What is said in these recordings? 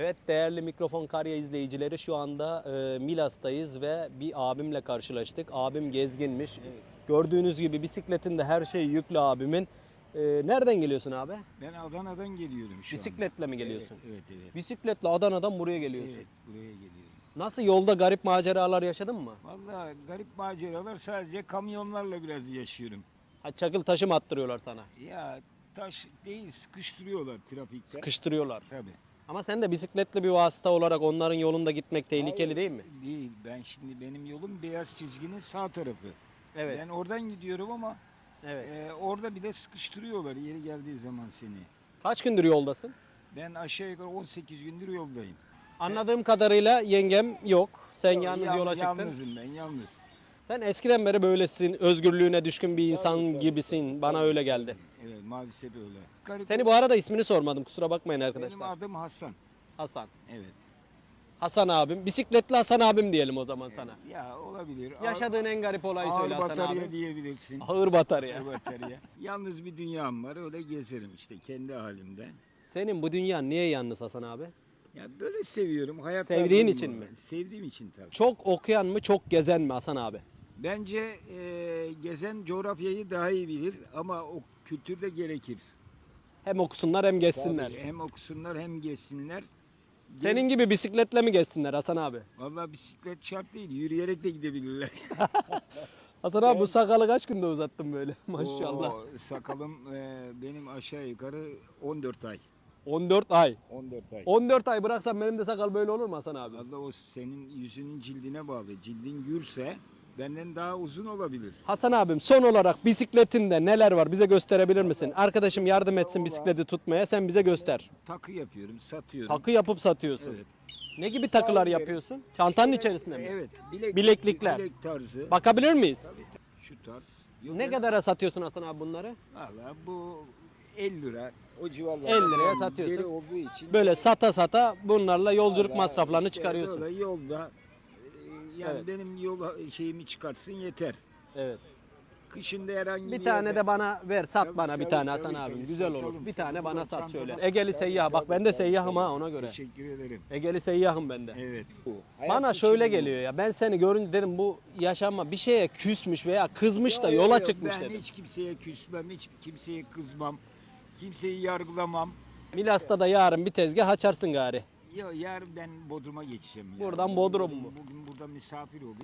Evet değerli mikrofon karya izleyicileri şu anda e, Milas'tayız ve bir abimle karşılaştık. Abim gezginmiş. Gördüğünüz gibi bisikletinde her şey yüklü abimin. E, nereden geliyorsun abi? Ben Adana'dan geliyorum şu Bisikletle mi geliyorsun? Evet, evet, evet. Bisikletle Adana'dan buraya geliyorsun. Evet, buraya geliyorum. Nasıl yolda garip maceralar yaşadın mı? Vallahi garip maceralar sadece kamyonlarla biraz yaşıyorum. Ha, çakıl taşı mı attırıyorlar sana? Ya taş değil sıkıştırıyorlar trafikte. Sıkıştırıyorlar. Tabii. Ama sen de bisikletli bir vasıta olarak onların yolunda gitmek tehlikeli Hayır, değil mi? Değil. Ben şimdi benim yolum beyaz çizginin sağ tarafı. Evet. Ben oradan gidiyorum ama Evet. e, orada bir de sıkıştırıyorlar yeri geldiği zaman seni. Kaç gündür yoldasın? Ben aşağı yukarı 18 gündür yoldayım. Anladığım kadarıyla yengem yok. Sen yalnız Yal- yola çıktın. Yalnızım ben yalnız. Sen eskiden beri böylesin, özgürlüğüne düşkün bir insan Tabii, tabii. gibisin. Bana öyle geldi. Evet maalesef öyle. Garip Seni bu arada ismini sormadım. Kusura bakmayın Benim arkadaşlar. adım Hasan. Hasan. Evet. Hasan abim. Bisikletli Hasan abim diyelim o zaman sana. Ya olabilir. Yaşadığın en garip olayı söyle Ağır Hasan batarya diyebilirsin. Ağır batarya. Ağır batarya. Yalnız bir dünyam var öyle gezerim işte kendi halimde. Senin bu dünya niye yalnız Hasan abi? Ya böyle seviyorum. Hayat Sevdiğin için mi? Sevdiğim için tabii. Çok okuyan mı, çok gezen mi Hasan abi? Bence e, gezen coğrafyayı daha iyi bilir ama o kültür de gerekir. Hem okusunlar hem gezsinler. Tabii, hem okusunlar hem gezsinler. Senin gibi bisikletle mi gezsinler Hasan abi? Vallahi bisiklet şart değil. Yürüyerek de gidebilirler. Hasan abi bu sakalı kaç günde uzattın böyle maşallah. O sakalım e, benim aşağı yukarı 14 ay. 14 ay. 14 ay. 14 ay bıraksam benim de sakal böyle olur mu Hasan abi? Vallahi o senin yüzünün cildine bağlı. Cildin gürse benden daha uzun olabilir. Hasan abim son olarak bisikletinde neler var bize gösterebilir misin? Arkadaşım yardım etsin bisikleti tutmaya sen bize göster. Takı yapıyorum, satıyorum. Takı yapıp satıyorsun. Evet. Ne gibi takılar yapıyorsun? Çantanın içerisinde mi? Evet. Bilek, Bileklikler. Bilek tarzı. Bakabilir miyiz? Şu tarz. Yok Ne ya, kadara satıyorsun Hasan abi bunları? Valla bu 50 lira. O civarlarda. 50 liraya Yani satıyorsun. Deri olduğu için. Böyle sata sata bunlarla yolculuk masraflarını işte çıkarıyorsun. Böyle yolda yani Evet. benim yol şeyimi çıkarsın yeter. Evet. Kışında herhangi Bir tane yerde- de bana ver sat Tabii, bana bir tabii, tane Hasan tabii. abim. Güzel olur. Bir tane bana sat şöyle. çantada- Egeli Tabii, seyyah. Bak tabii, ben de tabii, seyyahım ha tabii. ona göre. Teşekkür ederim. Egeli seyyahım ben de. Evet. Bana şöyle geliyor ya. Ben seni görünce dedim bu yaşanma bir şeye küsmüş veya kızmış da yola çıkmış ben dedim. hiç kimseye küsmem, hiç kimseye kızmam, kimseyi yargılamam. Milas'ta da yarın bir tezgah açarsın gari. Ya yarın ben Bodrum'a geçeceğim. ya. Buradan Bodrum mu? Bugün burada misafir olayım.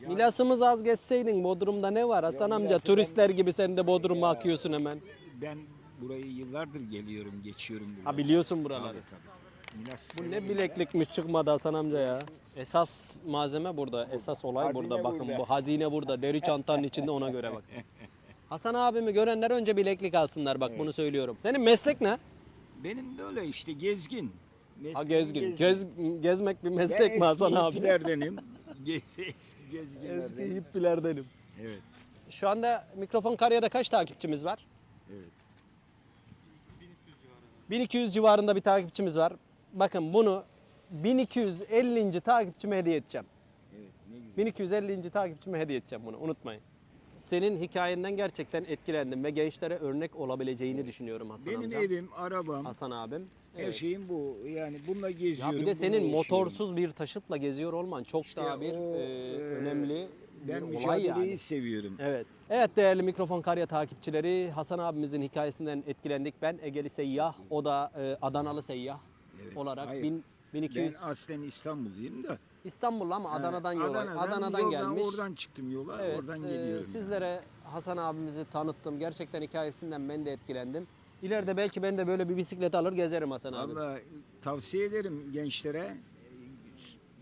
Yarın- Milas'ımız az geçseydin Bodrum'da ne var Hasan amca? Milas'ı Turistler gibi sen de Bodrum'a akıyorsun hemen. Ben burayı yıllardır geliyorum, geçiyorum buraya. Ha biliyorsun Tabii, buraları. tabii, tabii. Milas Bu ne bileklikmiş çıkmadı Hasan amca ya. Esas malzeme burada. Esas olay Hazine burada. Bakın burada. bu hazine burada. Deri çantanın içinde ona göre bak. Hasan abimi görenler önce bileklik alsınlar bak bunu söylüyorum. Senin meslek ne? Benim böyle işte gezgin. Ha gezgin. Gez, gezmek bir meslek mi Hasan abi? Ge- Eski Eski gezginlerdenim. hippilerdenim. Evet. Şu anda mikrofon karyada kaç takipçimiz var? Evet. 1200 civarında bir takipçimiz var. Bakın bunu 1250. takipçime hediye edeceğim. Evet. Ne güzel. 1250. takipçime hediye edeceğim bunu unutmayın. Senin hikayenden gerçekten etkilendim ve gençlere örnek olabileceğini düşünüyorum Hasan Benim amca. evim, arabam, Hasan abim. her Evet. şeyim bu. Yani bununla Ya geziyorum. bir de bununla senin yaşıyorum. motorsuz bir taşıtla geziyor olman çok İşte daha bir o, e, e, önemli ben bir olay mücadeleyi yani. seviyorum. Evet. Evet değerli mikrofon karya takipçileri Hasan abimizin hikayesinden etkilendik. Ben Egeli Seyyah, o da e, Adanalı Seyyah olarak Hayır. bin- 1200 Ben aslen İstanbulluyum da. İstanbul ama Adana'dan yola Adana'dan, Adana'dan yoldan, gelmiş. Oradan çıktım yola, Evet, oradan e, geliyorum. sizlere Hasan abimizi tanıttım. Gerçekten hikayesinden ben de etkilendim. İleride belki ben de böyle bir bisiklet alır gezerim Hasan abi. Valla tavsiye ederim gençlere. E,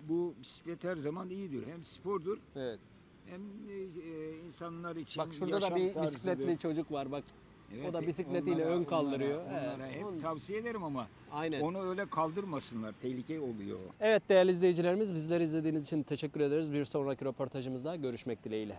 Bu bisiklet her zaman iyidir. Hem spordur Evet. hem e, e, insanlar için Bak şurada da bir tarzıdır. bisikletli çocuk var bak. Evet, o da bisikletiyle onlara- ön kaldırıyor. Onlara, onlara Evet, hep tavsiye ederim ama Aynen. onu öyle kaldırmasınlar. Tehlike oluyor. Evet değerli izleyicilerimiz bizleri izlediğiniz için teşekkür ederiz. Bir sonraki röportajımızda görüşmek dileğiyle.